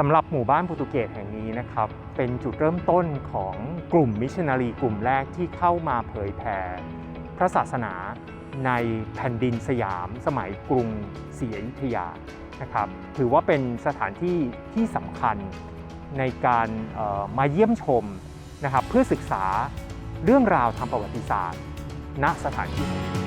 สำหรับหมู่บ้านโปรตุเกสแห่งนี้นะครับ เป็นจุดเริ่มต้นของกลุ่มมิชชันนารีกลุ่มแรกที่เข้ามาเผยแผ่พระศาสนาในแผ่นดินสยามสมัยกรุงศรีอยุธยานะครับถือว่าเป็นสถานที่ที่สำคัญในการมาเยี่ยมชมนะครับเพื่อศึกษาเรื่องราวทางประวัติศาสตร์ ณสถานที่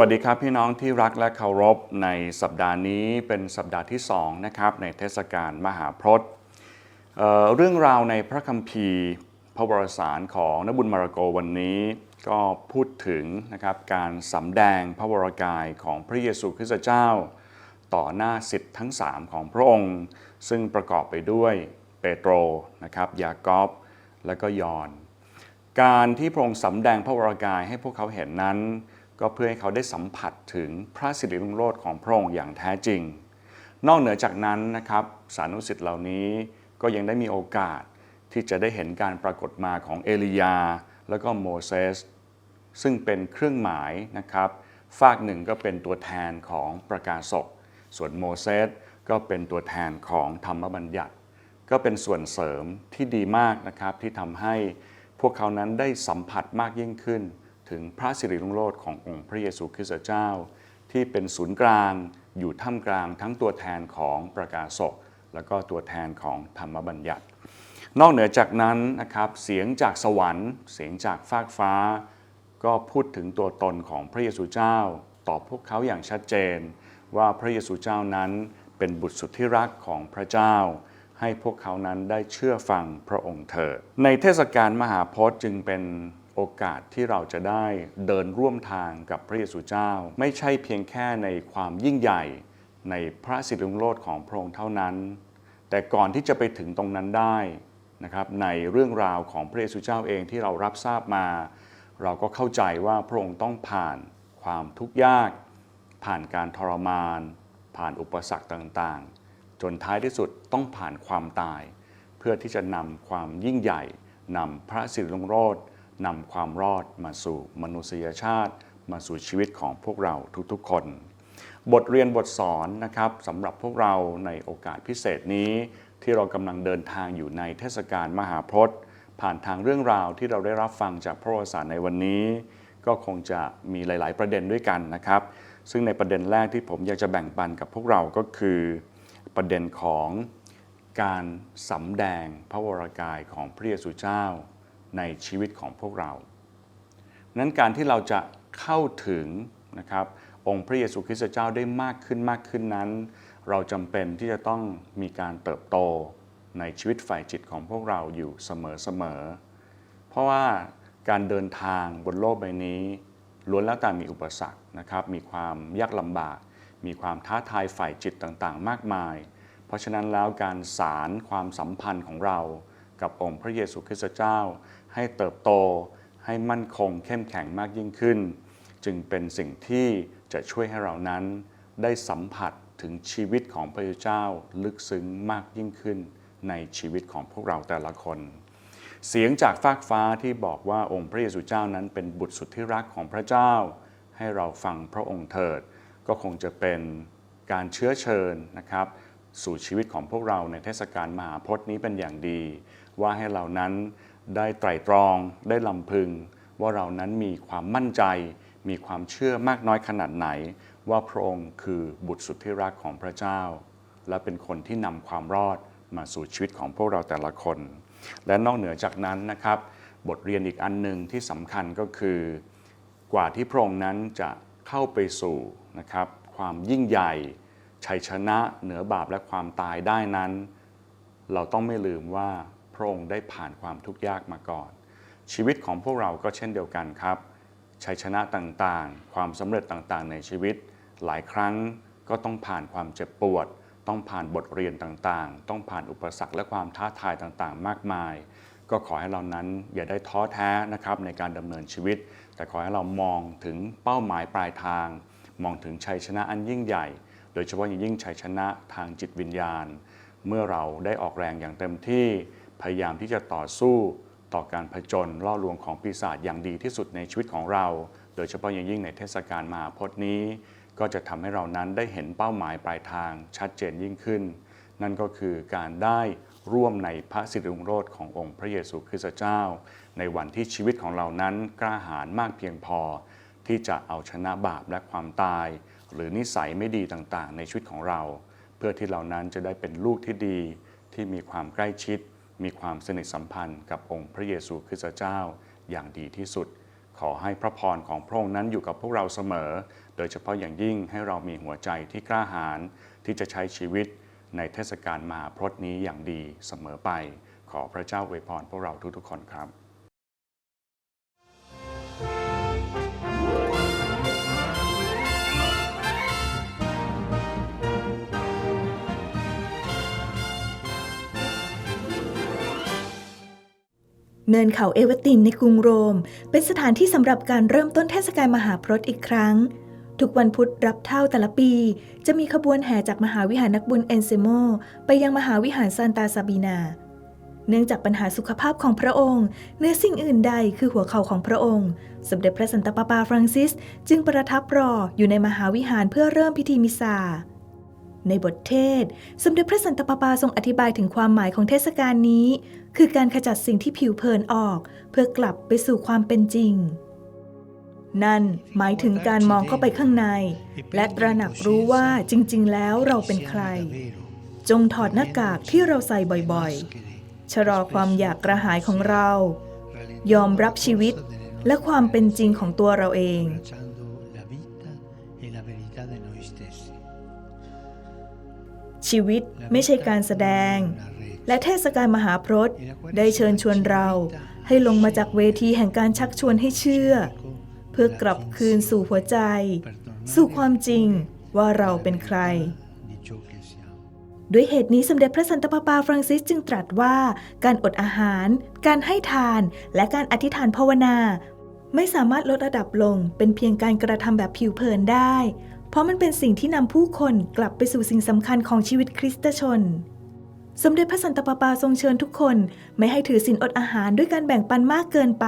วัสดีครับพี่น้องที่รักและเคารพในสัปดาห์นี้เป็นสัปดาห์ที่2นะครับในเทศกาลมหาพรตเเรื่องราวในพระคัมภีร์ พระวรสารของนบุญมาระโกวันนี้ก็พูดถึงนะครับการสำแดงพระวรกายของพระเยซูคริสต์เจ้า ต่อหน้าสิทธิ์ทั้ง 3 ของพระองค์ ซึ่งประกอบไปด้วยเปโตรนะครับยากอบและก็ยอน การที่พระองค์สำแดงพระวรากายให้พวกเขาเห็นนั้น ก็เพื่อให้เขาได้สัมผัสถึงพระสิริรุ่งโรจน์ของพระองค์อย่างแท้จริง นอกเหนือจากนั้นนะครับ สานุสิทธิ์เหล่านี้ก็ยังได้มีโอกาสที่จะได้เห็นการปรากฏมาของเอลียา แล้วก็โมเสสซึ่งเป็นเครื่องหมายนะครับ ฝากหนึ่งก็เป็นตัวแทนของประกาศกส่วนโมเสสก็เป็นตัวแทนของธรรมบัญญัติ ก็เป็นส่วนเสริมที่ดีมากนะครับที่ทำให้พวกเขานั้นได้สัมผัสมากยิ่งขึ้น ถึงพระสิริรุ่งโรจน์ขององค์พระเยซูคริสต์เจ้า ที่เป็นศูนย์กลางอยู่ท่ามกลางทั้งตัวแทนของประกาศกแล้วก็ตัวแทนของธรรมบัญญัติ นอกเหนือจากนั้นนะครับเสียงจากสวรรค์ เสียงจากฟากฟ้า ก็พูดถึงตัวตนของพระเยซูเจ้า ตอบพวกเขาอย่างชัดเจน ว่าพระเยซูเจ้านั้นเป็นบุตรสุดที่รักของพระเจ้า ให้พวกเขานั้นได้เชื่อฟังพระองค์เถิดในเทศกาลมหาพจน์จึงเป็น โอกาสที่เราจะได้เดินร่วมทางกับพระเยซูเจ้า ไม่ใช่เพียงแค่ในความยิ่งใหญ่ในพระสิริงโรจน์ของพระองค์เท่านั้น แต่ก่อนที่จะไปถึงตรงนั้นได้นะครับในเรื่องราวของพระเยซูเจ้าเองที่เรารับทราบมา เราก็เข้าใจว่าพระองค์ต้องผ่านความทุกข์ยาก ผ่านการทรมาน ผ่านอุปสรรคต่างๆ จนท้ายที่สุดต้องผ่านความตาย เพื่อที่จะนำความยิ่งใหญ่นำพระสิริรุ่งโรจ นำความรอดมาสู่มนุษยชาติ มาสู่ชีวิตของพวกเราทุกๆคน บทเรียนบทสอนนะครับสำหรับพวกเราในโอกาสพิเศษนี้ ที่เรากำลังเดินทางอยู่ในเทศกาลมหาพรตผ่านทางเรื่องราวที่เราได้รับฟังจากพระวสารในวันนี้ ก็คงจะมีหลาย ๆ ประเด็นด้วยกันนะครับ ซึ่งในประเด็นแรกที่ผมอยากจะแบ่งปันกับพวกเราก็คือ ประเด็นของการสำแดงพระวรากายของพระเยซูเจ้า ในชีวิตของพวกเรานั้นการที่เราจะเข้าถึงนะครับองค์พระเยซูคริสต์เจ้าได้มากขึ้นมากขึ้นนั้น เราจำเป็นที่จะต้องมีการเติบโตในชีวิตฝ่ายจิตของพวกเราอยู่เสมอๆ เพราะว่าการเดินทางบนโลกใบนี้ ล้วนแล้วแต่มีอุปสรรคนะครับ มีความยากลำบาก มีความท้าทายฝ่ายจิตต่างๆ มากมาย เพราะฉะนั้นแล้วการสารความสัมพันธ์ของเรากับองค์พระเยซูคริสต์เจ้า ให้เติบโต ให้มั่นคงเข้มแข็งมากยิ่งขึ้น จึงเป็นสิ่งที่จะช่วยให้เรานั้น ได้สัมผัสถึงชีวิตของพระเจ้าลึกซึ้งมากยิ่งขึ้น ในชีวิตของพวกเราแต่ละคน เสียงจากฟากฟ้าที่บอกว่าองค์พระเยซูเจ้านั้นเป็นบุตรสุดที่รักของพระเจ้า ให้เราฟังพระองค์เถิด ก็คงจะเป็นการเชื้อเชิญนะครับสู่ชีวิตของพวกเราในเทศกาลมหาพจน์นี้เป็นอย่างดี ว่าให้เรานั้น ได้ไตร่ตรอง ได้ลำพึง ว่าเรานั้นมีความมั่นใจ มีความเชื่อมากน้อยขนาดไหน ว่าพระองค์คือบุตรสุดที่รักของพระเจ้า และเป็นคนที่นำความรอดมาสู่ชีวิตของพวกเราแต่ละคน และนอกเหนือจากนั้นนะครับ บทเรียนอีกอันหนึ่งที่สำคัญก็คือ กว่าที่พระองค์นั้นจะเข้าไปสู่นะครับความยิ่งใหญ่ชัยชนะเหนือบาปและความตายได้นั้น เราต้องไม่ลืมว่า พระองค์ได้ผ่านความทุกข์ยากมาก่อน ชีวิตของพวกเราก็เช่นเดียวกันครับชัยชนะต่างๆ ความสำเร็จต่างๆ ในชีวิต หลายครั้งก็ต้องผ่านความเจ็บปวด ต้องผ่านบทเรียนต่างๆ ต้องผ่านอุปสรรคและความท้าทายต่างๆ มากมาย ก็ขอให้เรานั้นอย่าได้ท้อแท้นะครับในการดำเนินชีวิต แต่ขอให้เรามองถึงเป้าหมายปลายทาง มองถึงชัยชนะอันยิ่งใหญ่ โดยเฉพาะอย่างยิ่งชัยชนะทางจิตวิญญาณ เมื่อเราได้ออกแรงอย่างเต็มที่ พยายามที่จะต่อสู้ต่อการผจญล่อลวงของปีศาจอย่างดีที่สุดในชีวิตของเรา โดยเฉพาะอย่างยิ่งในเทศกาลมหาพจน์นี้ ก็จะทำให้เรานั้นได้เห็นเป้าหมายปลายทางชัดเจนยิ่งขึ้น นั่นก็คือการได้ร่วมในพระสิริรุงโรจน์ขององค์พระเยซูคริสต์เจ้า ในวันที่ชีวิตของเรานั้นกล้าหาญมากเพียงพอ ที่จะเอาชนะบาปและความตาย หรือนิสัยไม่ดีต่างๆ ในชีวิตของเรา เพื่อที่เรานั้นจะได้เป็นลูกที่ดีที่มีความใกล้ชิด มีความสนิทสัมพันธ์กับองค์พระเยซูคริสต์เจ้าอย่างดีที่สุด ขอให้พระพรของพระองค์นั้นอยู่กับพวกเราเสมอ โดยเฉพาะอย่างยิ่งให้เรามีหัวใจที่กล้าหาญที่จะใช้ชีวิตในเทศกาลมหาพรตนี้อย่างดีเสมอไป ขอพระเจ้าอวยพรพวกเราทุกๆคนครับ เนินเขาเอเวตินในกรุงโรม เป็นสถานที่สำหรับการเริ่มต้นเทศกาลมหาพรตอีกครั้ง ทุกวันพุธรับเท่าแต่ละปี จะมีขบวนแห่จากมหาวิหารนักบุญเอนเซโม ไปยังมหาวิหารซานตาซาบีนา เนื่องจากปัญหาสุขภาพของพระองค์ เนื้อสิ่งอื่นใดคือหัวเข่าของพระองค์ สมเด็จพระสันตะปาปาฟรังซิส จึงประทับรออยู่ในมหาวิหารเพื่อเริ่มพิธีมิสซา ในบทเทศ สมเด็จพระสันตะปาปาทรงอธิบายถึงความหมายของเทศกาลนี้ คือการขจัดสิ่งที่ผิวเผินออก เพื่อกลับไปสู่ความเป็นจริง นั่นหมายถึงการมองเข้าไปข้างใน และตระหนักรู้ว่าจริง ๆ แล้วเราเป็นใคร จงถอดหน้ากากที่เราใส่บ่อยๆ ชะลอความอยากกระหายของเรา ยอมรับชีวิตและความเป็นจริงของตัวเราเอง ชีวิตไม่ใช่การแสดง และเทศกาลมหาพรตได้เชิญชวนเราให้ลงมาจากเวทีแห่งการชักชวนให้เชื่อ เพื่อกลับคืนสู่หัวใจ สู่ความจริงว่าเราเป็นใคร ด้วยเหตุนี้สมเด็จพระสันตะปาปาฟรังซิสจึงตรัสว่า การอดอาหาร การให้ทาน และการอธิษฐานภาวนา ไม่สามารถลดระดับลงเป็นเพียงการกระทำแบบผิวเผินได้เพ ราะมันเป็นสิ่งที่นำผู้คนกลับไปสู่สิ่งสำคัญของชีวิตคริสตชน สมเด็จพระสันตะปาปาทรงเชิญทุกคนไม่ให้ถือศีลอดอาหารด้วยการแบ่งปันมากเกินไป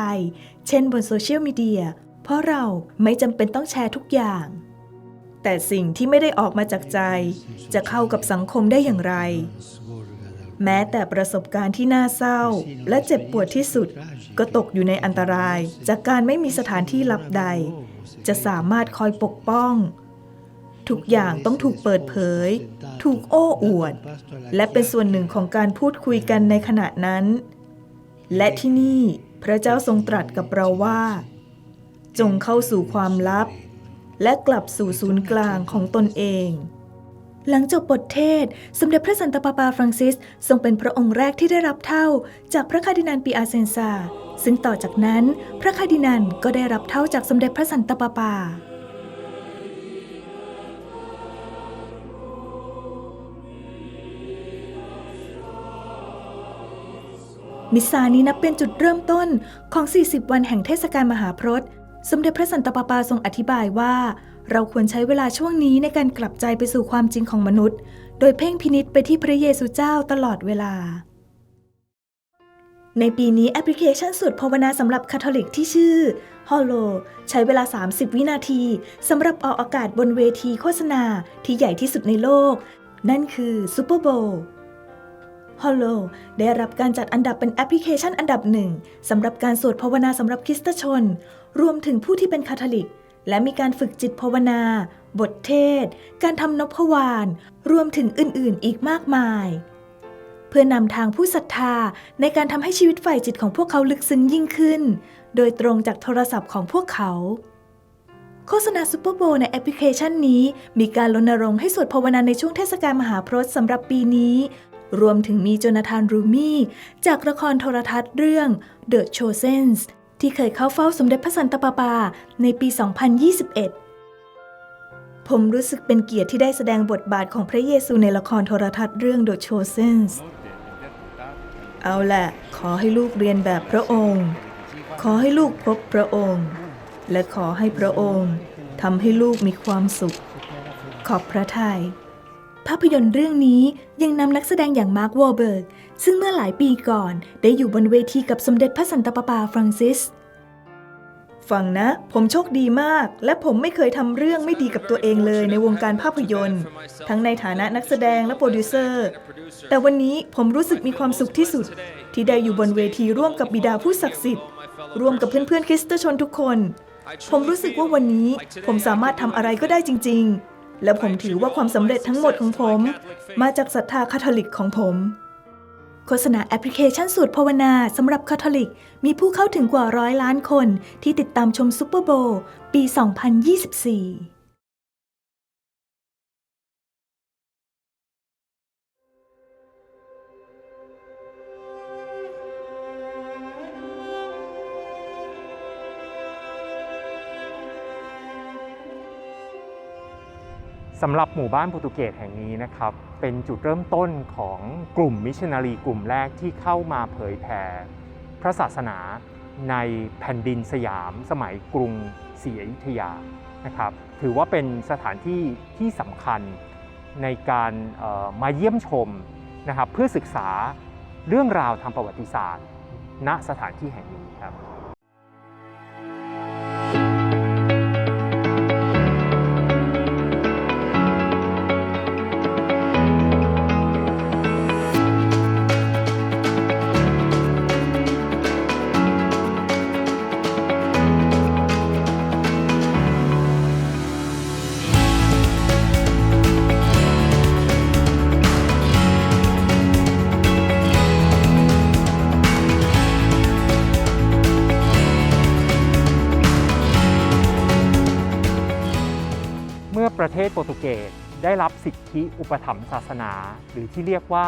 เช่นบนโซเชียลมีเดีย เพราะเราไม่จำเป็นต้องแชร์ทุกอย่าง แต่สิ่งที่ไม่ได้ออกมาจากใจ จะเข้ากับสังคมได้อย่างไร แม้แต่ประสบการณ์ที่น่าเศร้า และเจ็บปวดที่สุด ก็ตกอยู่ในอันตราย จากการไม่มีสถานที่ลับใด จะสามารถคอยปกป้อง ทุกอย่างต้องถูกเปิดเผย ถูกโอ้อวด และเป็นส่วนหนึ่งของการพูดคุยกันในขณะนั้น และที่นี่พระเจ้าทรงตรัสกับเราว่า จงเข้าสู่ความลับ และกลับสู่ศูนย์กลางของตนเอง หลังจบบทเทศ สมเด็จพระสันตะปาปาฟรังซิส ทรงเป็นพระองค์แรกที่ได้รับเท่า จากพระคาร์ดินัลปีอาเซนซาซึ่งต่อจากนั้นพระคาร์ดินัลก็ได้รับเท่าจากสมเด็จพระสันตะปาปา มิสซานี้นับเป็นจุดเริ่มต้นของ 40 วันแห่งเทศกาลมหาพรตสมเด็จพระสันตะปาปาทรงอธิบายว่า เราควรใช้เวลาช่วงนี้ในการกลับใจไปสู่ความจริงของมนุษย์ โดยเพ่งพินิษไปที่พระเยซูเจ้าตลอดเวลา ในปีนี้แอปพลิเคชันสวดภาวนาสำหรับคาทอลิกที่ชื่อ Hollo ใช้เวลา 30 วินาทีสำหรับออกอากาศบนเวทีโฆษณาที่ใหญ่ที่สุดในโลก นั่นคือ Super Bowl Hollow ได้รับการจัดอันดับเป็นแอปพลิเคชันอันดับหนึ่งสำหรับการสวดภาวนาสำหรับคริสตชน รวมถึงผู้ที่เป็นคาทอลิก และมีการฝึกจิตภาวนา บทเทศ การทำนพวาน รวมถึงอื่นๆ อีกมากมาย เพื่อนำทางผู้ศรัทธาในการทำให้ชีวิตฝ่ายจิตของพวกเขาลึกซึ้งยิ่งขึ้น โดยตรงจากโทรศัพท์ของพวกเขาโฆษณาซูเปอร์โบในแอปพลิเคชันนี้ มีการรณรงค์ให้สวดภาวนาในช่วงเทศกาลมหาพรตสำหรับปีนี้ รวมถึงมีโจนาธานรูมี่จากละครโทรทัศน์เรื่อง The Chosen ที่เคยเข้าเฝ้าสมเด็จพระสันตะปาปาในปี 2021 ผมรู้สึกเป็นเกียรติที่ได้แสดงบทบาทของพระเยซูในละครโทรทัศน์เรื่อง The Chosen เอาล่ะขอให้ลูกเรียนแบบพระองค์ ขอให้ลูกพบพระองค์ และขอให้พระองค์ทำให้ลูกมีความสุข ขอบพระทัยภาพยนตร์เรื่องนี้ ยังนำนักแสดงอย่างมาร์ควอลเบิร์กซึ่งเมื่อหลายปีก่อนได้อยู่บนเวทีกับสมเด็จพระสันตะปาปาฟรังซิสฟังนะ ผมโชคดีมาก และผมไม่เคยทำเรื่องไม่ดีกับตัวเองเลยในวงการภาพยนตร์ ทั้งในฐานะนักแสดงและโปรดิวเซอร์ แต่วันนี้ผมรู้สึกมีความสุขที่สุด ที่ได้อยู่บนเวทีร่วมกับบิดาผู้ศักดิ์สิทธิ์ ร่วมกับเพื่อนๆคริสตชนทุกคน ผมรู้สึกว่าวันนี้ผมสามารถทำอะไรก็ได้จริง ๆ และผมถือว่าความสำเร็จทั้งหมดของผม มาจากศรัทธาคาทอลิกของผม โฆษณาแอปพลิเคชันสูตรภาวนาสำหรับคาทอลิก มีผู้เข้าถึงกว่าร้อยล้านคนที่ติดตามชมซูเปอร์โบว์ปี 2024 สำหรับหมู่บ้านโปรตุเกสแห่งนี้นะครับ เป็นจุดเริ่มต้นของกลุ่มมิชชันนารีกลุ่มแรกที่เข้ามาเผยแผ่พระศาสนาในแผ่นดินสยาม สมัยกรุงศรีอยุธยานะครับ ถือว่าเป็นสถานที่ที่สำคัญในการมาเยี่ยมชมนะครับเพื่อศึกษาเรื่องราวทางประวัติศาสตร์ ณสถานที่แห่งนี้ครับ ทศโปรตุเกสได้รับสิทธิอุปถัมภ์ศาสนา หรือที่เรียกว่า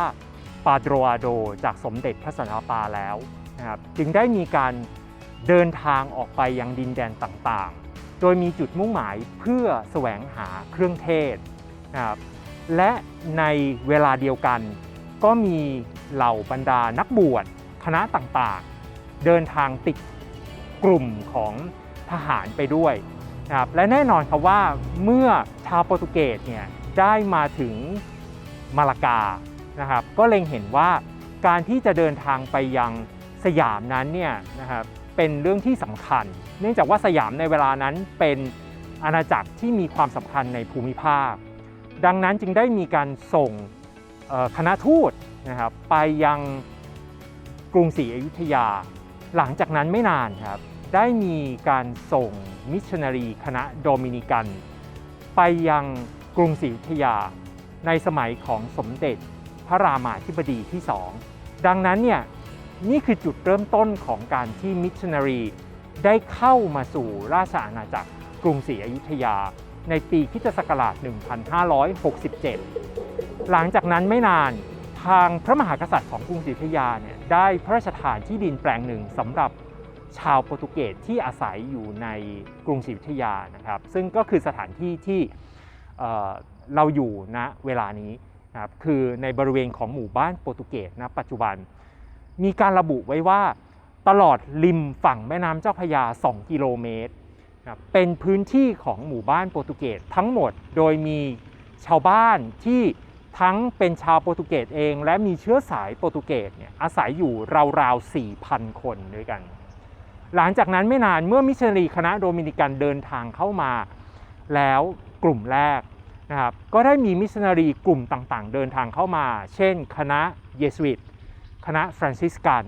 ปาโดรอาโดจากสมเด็จพระสันตะปาแล้วนะครับจึงได้มีการเดินทางออกไปยังดินแดนต่างๆ โดยมีจุดมุ่งหมายเพื่อแสวงหาเครื่องเทศนะครับและในเวลาเดียวกัน ก็มีเหล่าบรรดานักบวชคณะต่างๆ เดินทางติดกลุ่มของทหารไปด้วย ครับและแน่นอนครับว่าเมื่อชาวโปรตุเกสเนี่ยได้มาถึงมาลากานะครับก็เล็งเห็นว่าการที่จะเดินทางไปยังสยามนั้นเนี่ยนะครับเป็นเรื่องที่สำคัญ เนื่องจากว่าสยามในเวลานั้นเป็นอาณาจักรที่มีความสำคัญในภูมิภาค ดังนั้นจึงได้มีการส่งคณะทูตนะครับไปยังกรุงศรีอยุธยา หลังจากนั้นไม่นานครับ ได้มีการส่งมิชชันนารีคณะโดมินิกัน ไปยังกรุงศรีอยุธยา ในสมัยของสมเด็จพระรามาธิบดีที่สองดังนั้นเนี่ยนี่คือจุดเริ่มต้นของการที่มิชชันนารีได้เข้ามาสู่ราชอาณาจักรกรุงศรีอยุธยา ในปีคริสตศักราช 1567 หลังจากนั้นไม่นานทางพระมหากษัตริย์ของกรุงศรีอยุธยาเนี่ยได้พระราชทานที่ดินแปลงหนึ่งสำหรับ ชาวโปรตุเกสที่อาศัยอยู่ในกรุงศรีอยุธยานะครับ ซึ่งก็คือสถานที่ที่เเราอยู่ณเวลานี้นะครับคือในบริเวณของหมู่บ้านโปรตุเกสณปัจจุบัน มีการระบุไว้ว่าตลอดริมฝั่งแม่น้ำเจ้าพระยา 2 กิโลเมตรนะเป็นพื้นที่ของหมู่บ้านโปรตุเกสทั้งหมดโดยมีชาวบ้านที่ทั้งเป็นชาวโปรตุเกสเอง และมีเชื้อสายโปรตุเกสเนี่ยอาศัยอยู่ราวๆ4,000 คนด้วยกัน หลังจากนั้นไม่นานเมื่อมิชชันนารีคณะโดมินิกันเดินทางเข้ามา แล้วกลุ่มแรกนะครับก็ได้มีมิชชันนารีกลุ่มต่างๆ เดินทางเข้ามา เช่น คณะเยสุิตคณะฟรานซิสกัน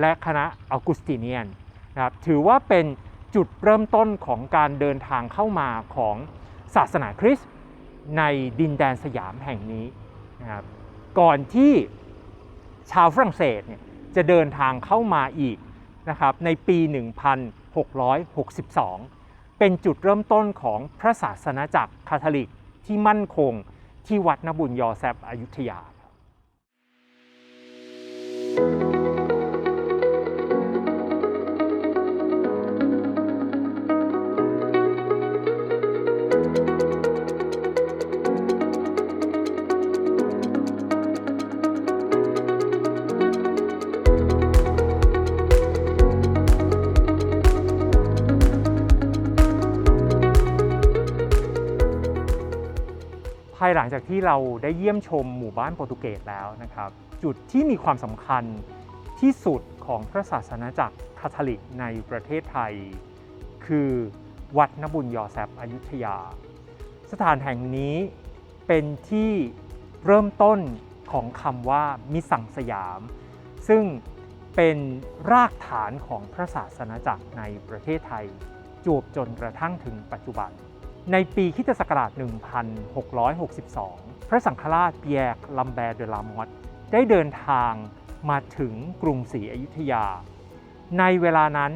และคณะออกุสติเนียนนะครับถือว่าเป็นจุดเริ่มต้นของการเดินทางเข้ามาของศาสนาคริสต์ในดินแดนสยามแห่งนี้นะครับก่อนที่ชาวฝรั่งเศสเนี่ยจะเดินทางเข้ามาอีก นะครับในปี 1662 เป็นจุดเริ่มต้นของพระศาสนาจักรคาทอลิกที่มั่นคงที่วัดนบุญยอแซบอยุธยาภายหลังจากที่เราได้เยี่ยมชมหมู่บ้านโปรตุเกสแล้วนะครับ จุดที่มีความสำคัญที่สุดของพระศาสนาจักรคาทอลิกในประเทศไทย คือวัดนบุญยอแซบอยุธยา สถานแห่งนี้เป็นที่เริ่มต้นของคำว่ามิสังสยาม ซึ่งเป็นรากฐานของพระศาสนาจักรในประเทศไทย จวบจนกระทั่งถึงปัจจุบัน ในปีคริสตศักราช 1662 พระสังฆราชเปียร์ลัมแบร์เดลามอตได้เดินทางมาถึงกรุงศรีอยุธยา ในเวลานั้น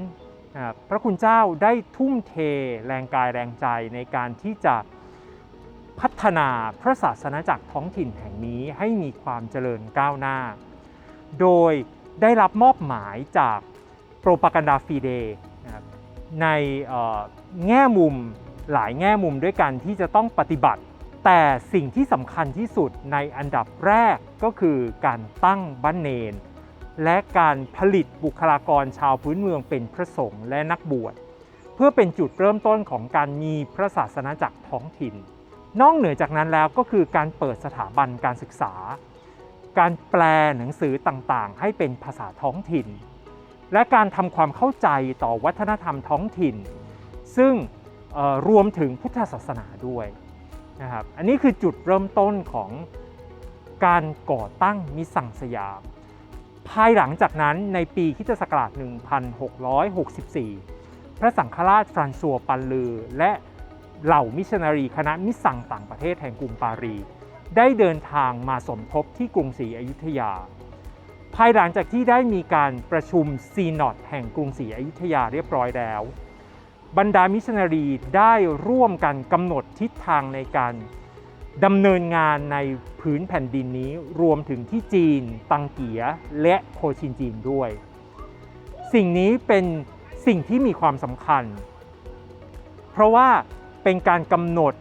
พระคุณเจ้าได้ทุ่มเทแรงกายแรงใจในการที่จะพัฒนาพระศาสนาจักรท้องถิ่นแห่งนี้ให้มีความเจริญก้าวหน้า โดยได้รับมอบหมายจากโปรปากันดาฟีเดในแง่มุม หลายแง่มุมด้วยกันที่จะต้องปฏิบัติ แต่สิ่งที่สำคัญที่สุดในอันดับแรกก็คือการตั้งบ้านเนน และการผลิตบุคลากรชาวพื้นเมืองเป็นพระสงฆ์และนักบวช เพื่อเป็นจุดเริ่มต้นของการมีพระศาสนาจักรท้องถิ่น นอกเหนือจากนั้นแล้วก็คือการเปิดสถาบันการศึกษา การแปลหนังสือต่างๆ ให้เป็นภาษาท้องถิ่น และการทำความเข้าใจต่อวัฒนธรรมท้องถิ่น ซึ่ง รวมถึงพุทธศาสนาด้วยนะครับอันนี้คือจุดเริ่มต้นของการก่อตั้งมิสังสยาม ภายหลังจากนั้นในปีคริสตศักราช 1664 พระสังฆราชฟรานซัวปันลือ และเหล่ามิชชันนารีคณะมิสสังต่างประเทศแห่งกรุงปารีสได้เดินทางมาสมทบที่กรุงศรีอยุธยา ภายหลังจากที่ได้มีการประชุมซีนอดแห่งกรุงศรีอยุธยาเรียบร้อยแล้ว บรรดามิชชันนารีได้ร่วมกันกำหนดทิศทางในการดำเนินงานในพื้นแผ่นดินนี้รวมถึงที่จีน ตังเกียและโคชินจีนด้วย สิ่งนี้เป็นสิ่งที่มีความสำคัญ เพราะว่าเป็นการกำหนด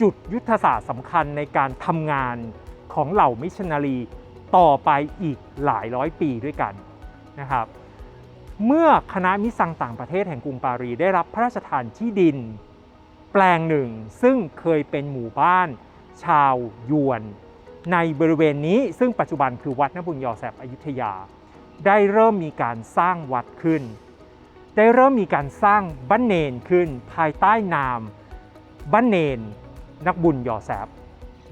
จุดยุทธศาสตร์สำคัญในการทำงานของเหล่ามิชชันนารีต่อไปอีกหลายร้อยปีด้วยกันนะครับ เมื่อคณะมิสังต่างประเทศแห่งกรุงปารีสได้รับพระราชทานที่ดิน แปลงหนึ่ง ซึ่งเคยเป็นหมู่บ้าน ชาวยวน ในบริเวณนี้ซึ่งปัจจุบันคือวัดนบุญยอแสบอยุธยา ได้เริ่มมีการสร้างวัดขึ้น ได้เริ่มมีการสร้างบ้านเนนขึ้น ภายใต้นามบ้านเนน นักบุญยอแสบ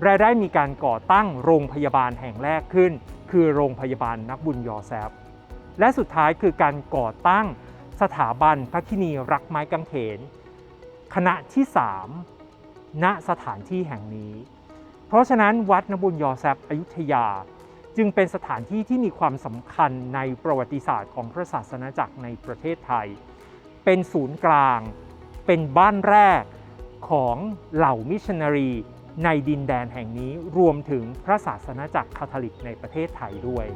และได้มีการก่อตั้งโรงพยาบาลแห่งแรกขึ้น คือโรงพยาบาลนักบุญยอแสบ และสุดท้ายคือการก่อตั้งสถาบันพระคินีรักไม้กางเขนคณะที่ 3 ณสถานที่แห่งนี้ เพราะฉะนั้นวัดนบุญยอแซบอยุธยา จึงเป็นสถานที่ที่มีความสำคัญในประวัติศาสตร์ของพระศาสนาจักรในประเทศไทย เป็นศูนย์กลาง เป็นบ้านแรกของเหล่ามิชชันนารีในดินแดนแห่งนี้รวมถึงพระศาสนาจักรคาทอลิกในประเทศไทยด้วย